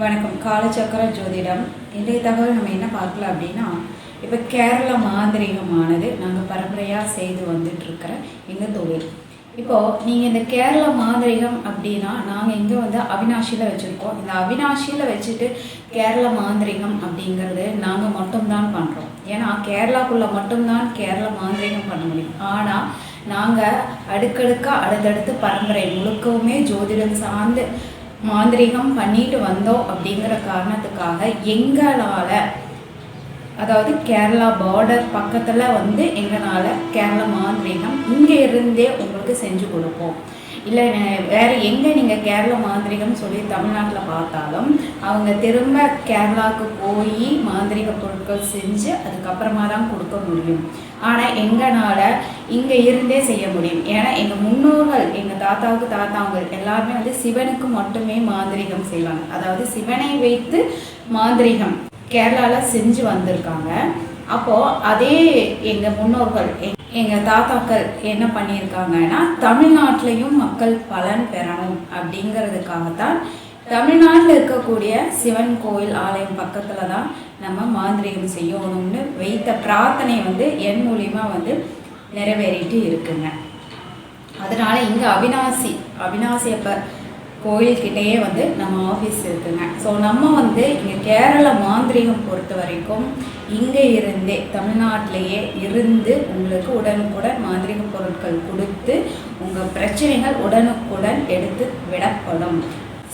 வணக்கம். காலச்சக்கர ஜோதிடம். இன்றைய தகவல் நம்ம என்ன பார்க்கலாம் அப்படின்னா இப்போ கேரள மாந்திரிகமானது நாங்கள் பரம்பரையாக செய்து வந்துட்டுருக்கிற எங்கள் தொழில். இப்போது நீங்கள் இந்த கேரள மாந்திரிகம் அப்படின்னா நாங்கள் இங்கே வந்து அவினாஷியில் வச்சுருக்கோம். இந்த அவினாஷியில் வச்சுட்டு கேரள மாந்திரிகம் அப்படிங்கிறது நாங்கள் மட்டும்தான் பண்ணுறோம் ஏன்னா கேரளாக்குள்ளே மட்டும்தான் கேரள மாந்திரிகம் பண்ண முடியும். ஆனால் நாங்கள் அடுக்கடுக்காக அடுத்தடுத்து பரம்பரை முழுக்கவுமே ஜோதிடம் சார்ந்து மாந்திரீகம் பண்ணிட்டு வந்தோம் அப்படிங்கிற காரணத்துக்காக எங்களால் அதாவது கேரளா பார்டர் பக்கத்தில் வந்து எங்களால் கேரளா மாந்திரீகம் இங்கே இருந்தே உங்களுக்கு செஞ்சு கொடுப்போம். இல்லை வேறு எங்கே நீங்கள் கேரளா மாந்திரிகம் சொல்லி தமிழ்நாட்டில் பார்த்தாலும் அவங்க திரும்ப கேரளாவுக்கு போய் மாந்திரிக பொருட்கள் செஞ்சு அதுக்கப்புறமா தான் கொடுக்க முடியும். ஆனால் எங்களால் இங்கே இருந்தே செய்ய முடியும். ஏன்னா எங்கள் முன்னோர்கள் எங்கள் தாத்தாவுக்கு தாத்தாங்க எல்லாருமே வந்து சிவனுக்கு மட்டுமே மாந்திரிகம் செய்வாங்க. அதாவது சிவனை வைத்து மாந்திரிகம் கேரளாவில் செஞ்சு வந்திருக்காங்க. அப்போது அதே எங்கள் முன்னோர்கள் எங்கள் தாத்தாக்கள் என்ன பண்ணியிருக்காங்கன்னா தமிழ்நாட்டிலையும் மக்கள் பலன் பெறணும் அப்படிங்கிறதுக்காகத்தான் தமிழ்நாட்டில் இருக்கக்கூடிய சிவன் கோயில் ஆலயம் பக்கத்தில் தான் நம்ம மாந்திரிகம் செய்யணும்னு வைத்த பிரார்த்தனை வந்து என் மூலிமா வந்து நிறைவேறிட்டு இருக்குங்க. அதனால் இங்கே அவினாசி அவினாசி அப்பர் கோயில்கிட்டேயே வந்து நம்ம ஆஃபீஸ் இருக்குங்க. ஸோ நம்ம வந்து இங்கே கேரள மாந்திரிகம் பொறுத்த வரைக்கும் இங்கே இருந்தே தமிழ்நாட்டிலேயே இருந்து உங்களுக்கு உடனுக்குடன் மாந்திரிக பொருட்கள் கொடுத்து உங்கள் பிரச்சனைகள் உடனுக்குடன் எடுத்து விடப்படும்.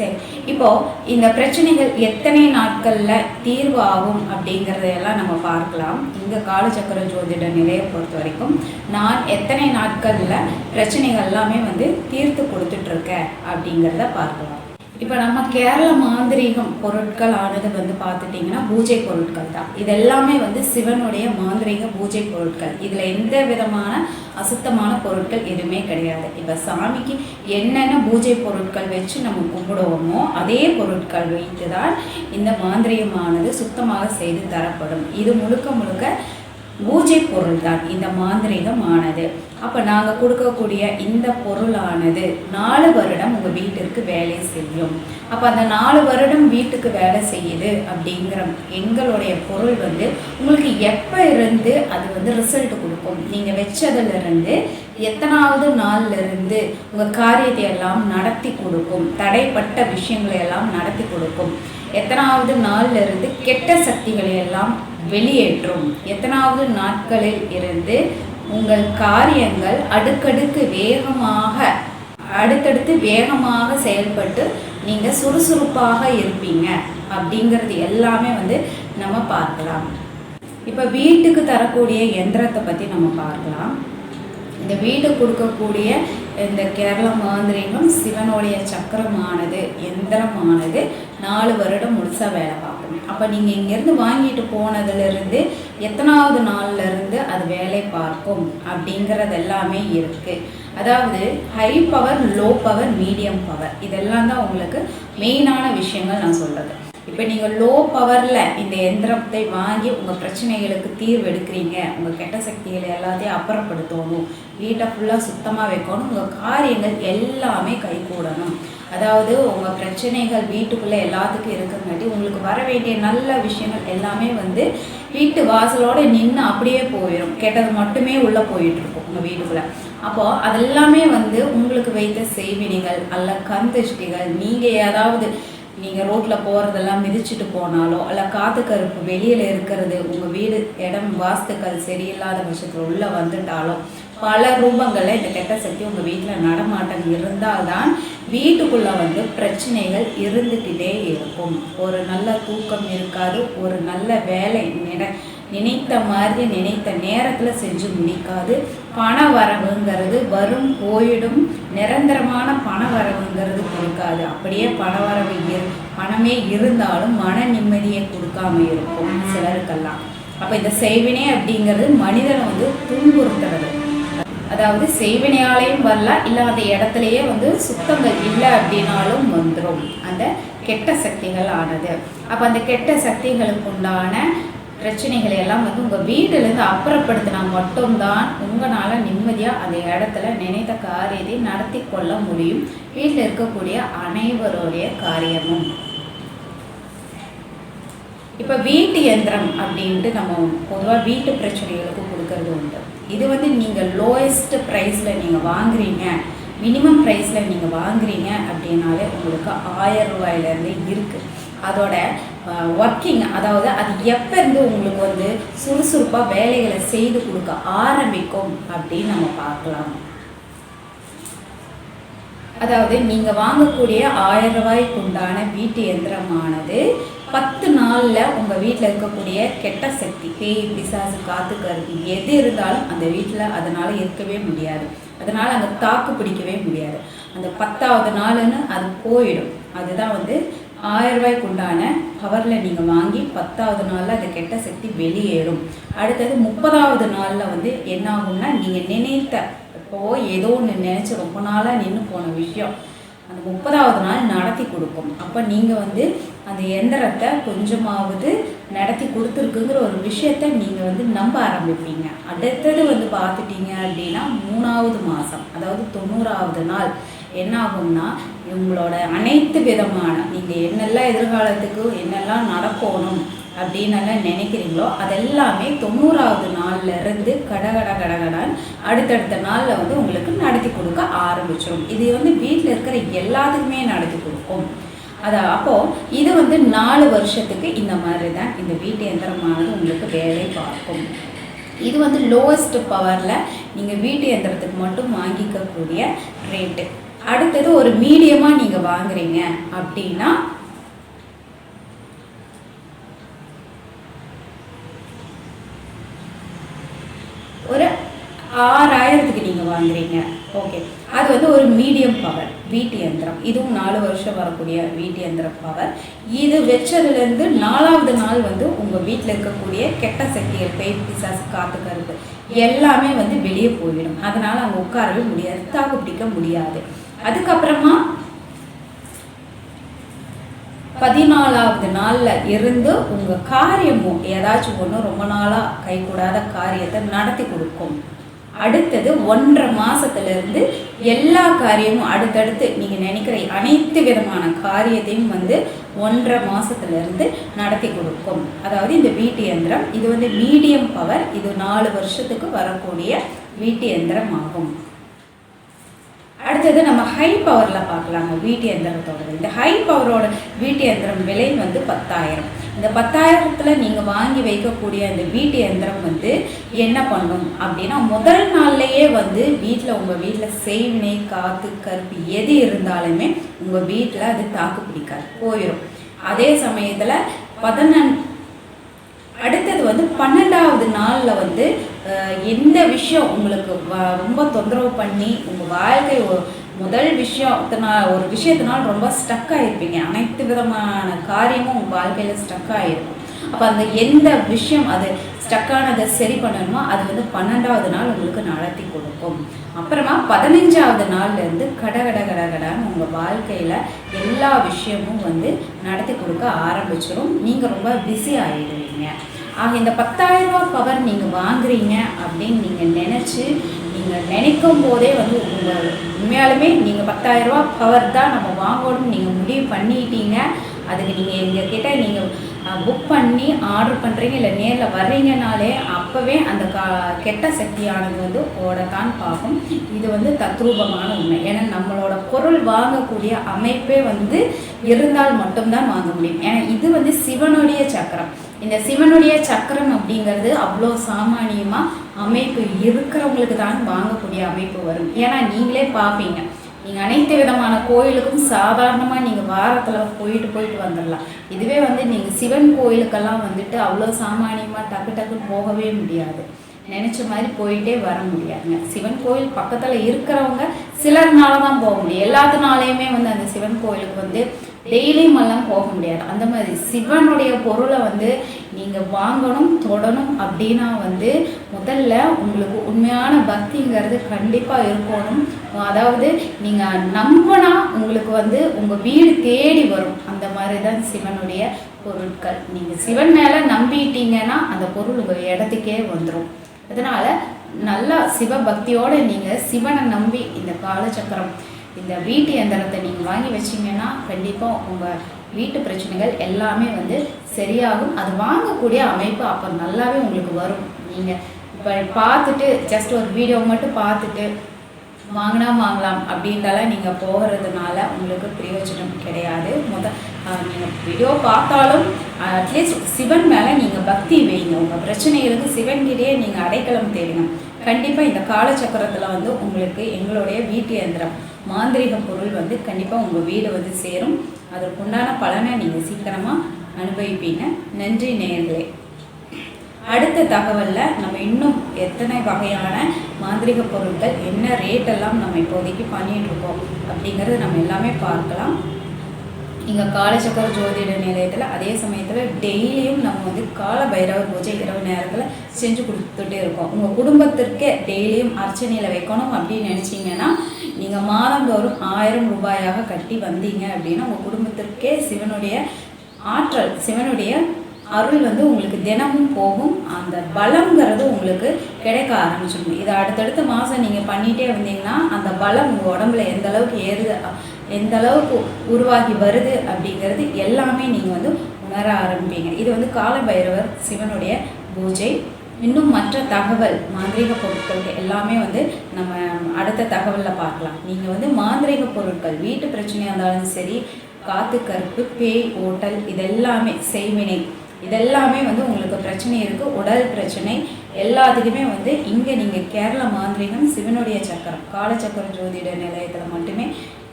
சரி. இப்போ இந்த பிரச்சனைகள் எத்தனை நாட்கள்ல தீர்வு ஆகும் அப்படிங்கிறதையெல்லாம் நம்ம பார்க்கலாம். இங்க காலச்சக்கர ஜோதிட நிலையை பொறுத்த வரைக்கும் நான் எத்தனை நாட்கள்ல பிரச்சனைகள் எல்லாமே வந்து தீர்த்து கொடுத்துட்டு அப்படிங்கிறத பார்க்கலாம். இப்போ நம்ம கேரள மாந்திரீகம் பொருட்கள் ஆனது வந்து பார்த்துட்டிங்கன்னா பூஜை பொருட்கள் தான். இது எல்லாமே வந்து சிவனுடைய மாந்திரீக பூஜை பொருட்கள். இதில் எந்த விதமான அசுத்தமான பொருட்கள் எதுவுமே கிடையாது. இப்போ சாமிக்கு என்னென்ன பூஜை பொருட்கள் வச்சு நம்ம கும்பிடுவோமோ அதே பொருட்கள் வைத்து தான் இந்த மாந்திரீகமானது சுத்தமாக செய்து தரப்படும். இது முழுக்க முழுக்க பூஜை பொருள் தான் இந்த மாந்திரீகம் ஆனது அப்போ நாங்கள் கொடுக்கக்கூடிய இந்த பொருளானது நாலு வருடம் உங்கள் வீட்டிற்கு வேலை செய்யும். அப்போ அந்த நாலு வருடம் வீட்டுக்கு வேலை செய்யுது அப்படிங்கிற எங்களுடைய பொருள் வந்து உங்களுக்கு எப்போ இருந்து அது வந்து ரிசல்ட் கொடுக்கும்? நீங்கள் வச்சதுலேருந்து எத்தனாவது நாள்ல இருந்து உங்கள் காரியத்தை எல்லாம் நடத்தி கொடுக்கும்? தடைப்பட்ட விஷயங்களை எல்லாம் நடத்தி கொடுக்கும். எத்தனாவது நாள்ல இருந்து கெட்ட சக்திகளை எல்லாம் வெளியேற்றும். எத்தனாவது நாட்களில் இருந்து உங்கள் காரியங்கள் அடுக்கடுக்கு வேகமாக அடுத்தடுத்து வேகமாக செயல்பட்டு நீங்கள் சுறுசுறுப்பாக இருப்பீங்க. அப்படிங்கிறது எல்லாமே வந்து நம்ம பார்க்கலாம். இப்போ வீட்டுக்கு தரக்கூடிய எந்திரத்தை பற்றி நம்ம பார்க்கலாம். இந்த வீடு கொடுக்கக்கூடிய இந்த கேரள மாந்திரிகம் சிவனுடைய சக்கரமானது எந்திரமானது. நாலு வருடம் முழுசாக வேலை பார்க்கணும் அப்போ நீங்கள் இங்கேருந்து வாங்கிட்டு போனதுலேருந்து எத்தனாவது நாள்ல இருந்து அது வேலை பார்க்கும் அப்படிங்கிறது எல்லாமே இருக்குது அதாவது high power low power medium power இதெல்லாம் தான் உங்களுக்கு மெயினான விஷயங்கள் நான் சொல்கிறது இப்போ நீங்கள் லோ பவரில் இந்த எந்திரத்தை வாங்கி உங்கள் பிரச்சனைகளுக்கு தீர்வு எடுக்கிறீங்க. உங்கள் கெட்ட சக்திகளை எல்லாத்தையும் அப்புறப்படுத்தணும். வீட்டை ஃபுல்லாக சுத்தமாக வைக்கணும். உங்கள் காரியங்கள் எல்லாமே கைகூடணும். அதாவது உங்கள் பிரச்சனைகள் வீட்டுக்குள்ளே எல்லாத்துக்கும் இருக்கிறங்காட்டி உங்களுக்கு வர வேண்டிய நல்ல விஷயங்கள் எல்லாமே வந்து வீட்டு வாசலோடு நின்று அப்படியே போயிடும் கெட்டது மட்டுமே உள்ளே போயிட்டு இருக்கும் உங்கள் வீட்டுக்குள்ளே. அப்போது அதெல்லாமே வந்து உங்களுக்கு வைத்த செய்வினைகள் அல்ல கந்திஷ்டிகள் நீங்கள் ஏதாவது நீங்கள் ரோட்டில் போகிறதெல்லாம் மிதிச்சுட்டு போனாலோ அல்ல காத்து கருப்பு வெளியில் இருக்கிறது உங்கள் வீடு இடம் வாஸ்துக்கள் சரியில்லாத பட்சத்தில் உள்ளே வந்துட்டாலோ பல ரூபங்களில் இந்த கெட்ட சக்தி உங்கள் வீட்டில் நடமாட்டம் இருந்தால் தான் வீட்டுக்குள்ளே வந்து பிரச்சனைகள் இருந்துக்கிட்டே இருக்கும். ஒரு நல்ல தூக்கம் இருக்காது ஒரு நல்ல வேலை நிட நினைத்த மாதிரி நினைத்த நேரத்தில் செஞ்சு முடிக்காது. பண வரவுங்கிறது வரும் போயிடும். நிரந்தரமான பண வரவுங்கிறது கொடுக்காது. அப்படியே பண வரவு இரு பணமே இருந்தாலும் மன நிம்மதியை கொடுக்காம இருக்கும் சிலருக்கெல்லாம். அப்போ இந்த செய்வினை அப்படிங்கிறது மனிதனை வந்து துன்புறுத்துறது. அதாவது சேவனையாலையும் வரலாம் இல்லை அந்த இடத்துலையே வந்து சுத்தங்கள் இல்லை அப்படின்னாலும் வந்துடும் அந்த கெட்ட சக்திகள் ஆனது. அப்போ அந்த கெட்ட சக்திகளுக்கு உண்டான பிரச்சனைகளை எல்லாம் வந்து உங்கள் வீட்டிலேருந்து அப்புறப்படுத்தினா மட்டும்தான் உங்களால் நிம்மதியாக அந்த இடத்துல நினைத்த காரியத்தை நடத்தி கொள்ள முடியும். வீட்டில் இருக்கக்கூடிய அனைவருடைய காரியமும். இப்போ வீட்டு எந்திரம் அப்படின்ட்டு நம்ம பொதுவாக வீட்டு பிரச்சனைகளுக்கு கொடுக்கறது உண்டு. இது வந்து நீங்கள் லோயஸ்ட் ப்ரைஸில் நீங்கள் வாங்குறீங்க. மினிமம் ப்ரைஸில் நீங்கள் வாங்குறீங்க அப்படின்னாலே உங்களுக்கு ஆயிரம் ரூபாயிலேருந்து இருக்குது அதோட ஒர்க்கிங் அதாவது அது எப்போருந்து உங்களுக்கு வந்து சுறுசுறுப்பாக வேலைகளை செய்து கொடுக்க ஆரம்பிக்கும் அப்படின்னு நம்ம பார்க்கலாம். அதாவது நீங்கள் வாங்கக்கூடிய ஆயிரம் ரூபாய்க்கு உண்டான வீட்டு எந்திரமானது பத்து நாளில் உங்கள் வீட்டில் இருக்கக்கூடிய கெட்ட சக்தி பேய் பிசாசு காத்து கருத்து எது இருந்தாலும் அந்த வீட்டில் அதனால் இருக்கவே முடியாது. அதனால் அங்கே தாக்கு பிடிக்கவே முடியாது. அந்த பத்தாவது நாளுன்னு அது போயிடும். அதுதான் வந்து ஆயிரம் ரூபாய்க்கு உண்டான பவரில் நீங்கள் வாங்கி பத்தாவது நாளில் அந்த கெட்ட சக்தி வெளியேறும். அடுத்தது முப்பதாவது நாளில் வந்து என்ன ஆகும்னா நீங்கள் நினைத்த இப்போது ஏதோ ஒன்று நினச்சி ரொம்ப நாளாக நின்று போன விஷயம். அந்த முப்பதாவது நாள் நடத்தி கொடுக்கும். அப்போ நீங்கள் வந்து அந்த எந்திரத்தை கொஞ்சமாவது நடத்தி கொடுத்துருக்குங்கிற ஒரு விஷயத்த நீங்கள் வந்து நம்ப ஆரம்பிப்பீங்க. அடுத்தது வந்து பார்த்துட்டீங்க அப்படின்னா மூணாவது மாதம் அதாவது தொண்ணூறாவது நாள் என்ன ஆகும்னா இவங்களோட அனைத்து விதமான நீங்கள் என்னெல்லாம் எதிர்காலத்துக்கு என்னெல்லாம் நடக்கணும் அப்படின்னு எல்லாம் நினைக்கிறீங்களோ அதெல்லாமே தொண்ணூறாவது நாள்லேருந்து கடகட கடகடன் அடுத்தடுத்த நாளில் வந்து உங்களுக்கு நடத்தி கொடுக்க ஆரம்பிச்சிடும் இது வந்து வீட்டில் இருக்கிற எல்லாத்துக்குமே நடத்தி கொடுக்கும். அது அப்போது இது வந்து நாலு வருஷத்துக்கு இந்த மாதிரி தான் இந்த வீட்டு எந்திரமானது உங்களுக்கு வேலை பார்க்கும். இது வந்து லோவஸ்ட் பவரில் நீங்கள் வீட்டு எந்திரத்துக்கு மட்டும் வாங்கிக்கக்கூடிய ரேட்டு அடுத்தது ஒரு மீடியமாக நீங்கள் வாங்குறீங்க அப்படின்னா ஒரு ஆறாயிரத்துக்கு நீங்கள் வாங்குறீங்க. ஓகே அது வந்து ஒரு மீடியம் பவர் வீட்டு யந்திரம் இதுவும் நாலு வருஷம் வரக்கூடிய வீட்டு யந்திர பவர். இது வச்சதுலேருந்து நாலாவது நாள் வந்து உங்கள் வீட்டில் இருக்கக்கூடிய கெட்ட சக்திகள் பேய் பிசாசு காத்து கருப்பு எல்லாமே வந்து வெளியே போயிடும். அதனால் அவங்க உட்காரவே முடியாது. தாக்கு பிடிக்க முடியாது. அதுக்கப்புறமா பதினாலாவது நாளில் இருந்து உங்கள் காரியமும் ஏதாச்சும் ஒன்று ரொம்ப நாளாக கைகூடாத காரியத்தை நடத்தி கொடுக்கும். அடுத்தது ஒன்றரை மாதத்துலேருந்து எல்லா காரியமும் அடுத்தடுத்து நீங்கள் நினைக்கிற அனைத்து விதமான காரியத்தையும் வந்து ஒன்றரை மாதத்துலேருந்து நடத்தி கொடுக்கும். அதாவது இந்த வீட்டு எந்திரம் இது வந்து மீடியம் பவர் இது நாலு வருஷத்துக்கு வரக்கூடிய வீட்டு எந்திரம் ஆகும். அடுத்தது நம்ம ஹை பவரில் பார்க்கலாங்க வீட்டு இயந்திரத்தோட இந்த ஹை பவரோட வீட்டு இயந்திரம் விலை வந்து பத்தாயிரம். இந்த பத்தாயிரத்தில் நீங்கள் வாங்கி வைக்கக்கூடிய அந்த வீட்டு எந்திரம் வந்து என்ன பண்ணும் அப்படின்னா முதல் நாள்லேயே வந்து வீட்டில் உங்கள் வீட்டில் செய்வினை காத்து கருப்பு எது இருந்தாலுமே உங்கள் வீட்டில் அது தாக்கு பிடிக்காது போயிடும் அதே சமயத்தில் பதினன் அடுத்தது வந்து பன்னெண்டாவது நாளில் வந்து எந்த விஷயம் உங்களுக்கு வ- ரொம்ப தொந்தரவு பண்ணி உங்கள் வாழ்க்கை முதல் விஷயத்தினால் ஒரு விஷயத்தினால் ரொம்ப ஸ்டக் ஆகிருப்பீங்க அனைத்து விதமான காரியமும் உங்கள் வாழ்க்கையில் ஸ்டக் ஆகிருக்கும் அப்போ அந்த எந்த விஷயம் அது ஸ்டக்கானதை சரி பண்ணணுமோ அது வந்து பன்னெண்டாவது நாள் உங்களுக்கு நடத்தி கொடுக்கும். அப்புறமா பதினஞ்சாவது நாள்லேருந்து கட கட கட உங்கள் வாழ்க்கையில் எல்லா விஷயமும் வந்து நடத்தி கொடுக்க ஆரம்பிச்சிடும் நீங்கள் ரொம்ப பிஸி ஆகிடுவீங்க ஆக இந்த பத்தாயிரம் ரூபா பவர் நீங்கள் வாங்குறீங்க அப்படின்னு நீங்கள் நினச்சி நீங்கள் நினைக்கும் போதே வந்து உங்கள் உண்மையாலுமே நீங்கள் பத்தாயிரம் பவர் தான் நம்ம வாங்கணும்னு நீங்கள் முடிவு பண்ணிட்டீங்க. அதுக்கு நீங்கள் எங்கள் கிட்டே நீங்கள் புக் பண்ணி ஆர்டர் பண்ணுறீங்க இல்லை நேரில் வர்றீங்கனாலே அப்போவே அந்த கா கெட்ட சக்தியானது வந்து ஓடத்தான் பார்க்கும். இது வந்து தத்ரூபமான உண்மை. ஏன்னா நம்மளோட பொருள் வாங்கக்கூடிய அமைப்பே வந்து இருந்தால் மட்டும்தான் வாங்க முடியும். ஏன்னா இது வந்து சிவனுடைய சக்கரம். இந்த சிவனுடைய சக்கரம் அப்படிங்கிறது அவ்வளோ சாமானியமாக அமைப்பு இருக்கிறவங்களுக்கு தான் வாங்கக்கூடிய அமைப்பு வரும். ஏன்னா நீங்களே பார்ப்பீங்க. நீங்கள் அனைத்து விதமான கோயிலுக்கும் சாதாரணமாக நீங்கள் வாரத்தில் போயிட்டு போயிட்டு வந்துடலாம். இதுவே வந்து நீங்கள் சிவன் கோயிலுக்கெல்லாம் வந்துட்டு அவ்வளோ சாமானியமாக டக்கு டக்குன்னு போகவே முடியாது. நினச்ச மாதிரி போயிட்டே வர முடியாதுங்க. சிவன் கோயில் பக்கத்தில் இருக்கிறவங்க சிலர்னால தான் போக முடியும். எல்லாத்துனாலையுமே வந்து அந்த சிவன் கோயிலுக்கு வந்து டெய்லியும் எல்லாம் போக முடியாது. அந்த மாதிரி சிவனுடைய பொருளை வந்து நீங்கள் வாங்கணும் தொடணும் அப்படின்னா வந்து முதல்ல உங்களுக்கு உண்மையான பக்திங்கிறது கண்டிப்பாக இருக்கணும். அதாவது நீங்கள் நம்பினா உங்களுக்கு வந்து உங்கள் வீடு தேடி வரும். அந்த மாதிரி தான் சிவனுடைய பொருட்கள். நீங்கள் சிவன் மேலே நம்பிட்டீங்கன்னா அந்த பொருள் உங்கள் இடத்துக்கே வந்துடும் அதனால் நல்லா சிவபக்தியோடு நீங்கள் சிவனை நம்பி இந்த காலச்சக்கரம் இந்த வீட்டு எந்திரத்தை நீங்கள் வாங்கி வச்சிங்கன்னா கண்டிப்பாக உங்கள் வீட்டு பிரச்சனைகள் எல்லாமே வந்து சரியாகும். அது வாங்கக்கூடிய அமைப்பு அப்போ நல்லாவே உங்களுக்கு வரும். நீங்கள் இப்போ பார்த்துட்டு ஜஸ்ட் ஒரு வீடியோ மட்டும் பார்த்துட்டு வாங்கினா வாங்கலாம் அப்படின்றாலாம் நீங்கள் போகிறதுனால உங்களுக்கு பிரயோஜனம் கிடையாது. முத நீங்கள் வீடியோ பார்த்தாலும் அட்லீஸ்ட் சிவன் மேலே நீங்கள் பக்தி வைங்க. உங்கள் பிரச்சனைகளுக்கு சிவன்கிட்டயே நீங்கள் அடைக்கலம் தேடுங்க. கண்டிப்பாக இந்த காலச்சக்கரத்தில் வந்து உங்களுக்கு எங்களுடைய வீட்டு இயந்திரம் மாந்திரிக பொருள் வந்து கண்டிப்பாக உங்கள் வீடு வந்து சேரும். அதற்குண்டான பலனை நீங்கள் சீக்கிரமாக அனுபவிப்பீங்க. நன்றி நேயர்களே. அடுத்த தகவலில் நம்ம இன்னும் எத்தனை வகையான மாந்திரிக பொருட்கள் என்ன ரேட் எல்லாம் நம்ம இப்போதைக்கு பண்ணிகிட்டு இருக்கோம் அப்படிங்கிறது நம்ம எல்லாமே பார்க்கலாம். இங்கே காலச்சக்கர ஜோதிட நிலையத்தில் அதே சமயத்தில் டெய்லியும் நம்ம வந்து கால பைரவர் பூஜை இரவு நேரத்தில் செஞ்சு கொடுத்துட்டே இருக்கோம். உங்கள் குடும்பத்திற்கே டெய்லியும் அர்ச்சனையில் வைக்கணும் அப்படின்னு நினச்சிங்கன்னா நீங்கள் மாதந்தோறும் ஆயிரம் ரூபாயாக கட்டி வந்தீங்க அப்படின்னா உங்கள் குடும்பத்திற்கே சிவனுடைய ஆற்றல் சிவனுடைய அருள் வந்து உங்களுக்கு தினமும் போகும். அந்த பலம்ங்கிறது உங்களுக்கு கிடைக்க ஆரம்பிச்சிடும். இதை அடுத்தடுத்த மாதம் நீங்கள் பண்ணிகிட்டே வந்தீங்கன்னா அந்த பலம் உங்கள் உடம்புல எந்த அளவுக்கு ஏறுது எந்த அளவுக்கு உருவாகி வருது அப்படிங்கிறது எல்லாமே நீங்கள் வந்து உணர ஆரம்பிப்பீங்க. இது வந்து கால பைரவர் சிவனுடைய பூஜை. இன்னும் மற்ற தகவல் மாந்திரீக பொருட்கள் எல்லாமே வந்து நம்ம அடுத்த தகவலில் பார்க்கலாம். நீங்கள் வந்து மாந்திரீக பொருட்கள் வீட்டு பிரச்சனையாக இருந்தாலும் சரி காத்து கருப்பு பேய் ஓட்டல் இதெல்லாமே செய்வினை இதெல்லாமே வந்து உங்களுக்கு பிரச்சனை இருக்குது உடல் பிரச்சனை எல்லாத்துக்குமே வந்து இங்கே நீங்கள் கேரள மாந்திரிகம் சிவனுடைய சக்கரம் காலச்சக்கர ஜோதிட நிலையத்தில் மட்டுமே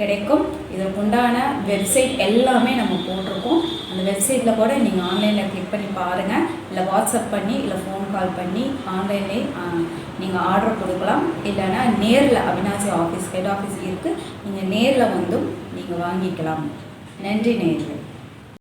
கிடைக்கும். இதற்குண்டான வெப்சைட் எல்லாமே நம்ம போட்டிருக்கோம். அந்த வெப்சைட்டில் கூட நீங்கள் ஆன்லைனில் கிளிக் பண்ணி பாருங்கள் இல்லை வாட்ஸ்அப் பண்ணி இல்லை ஃபோன் கால் பண்ணி ஆன்லைன்லேயே நீங்கள் ஆர்டர் கொடுக்கலாம். இல்லைன்னா நேரில் அவினாசி ஆஃபீஸ் ஹெட் ஆஃபீஸ் இருக்குது நீங்கள் நேரில் வந்தும் நீங்கள் வாங்கிக்கலாம். நன்றி நேரில்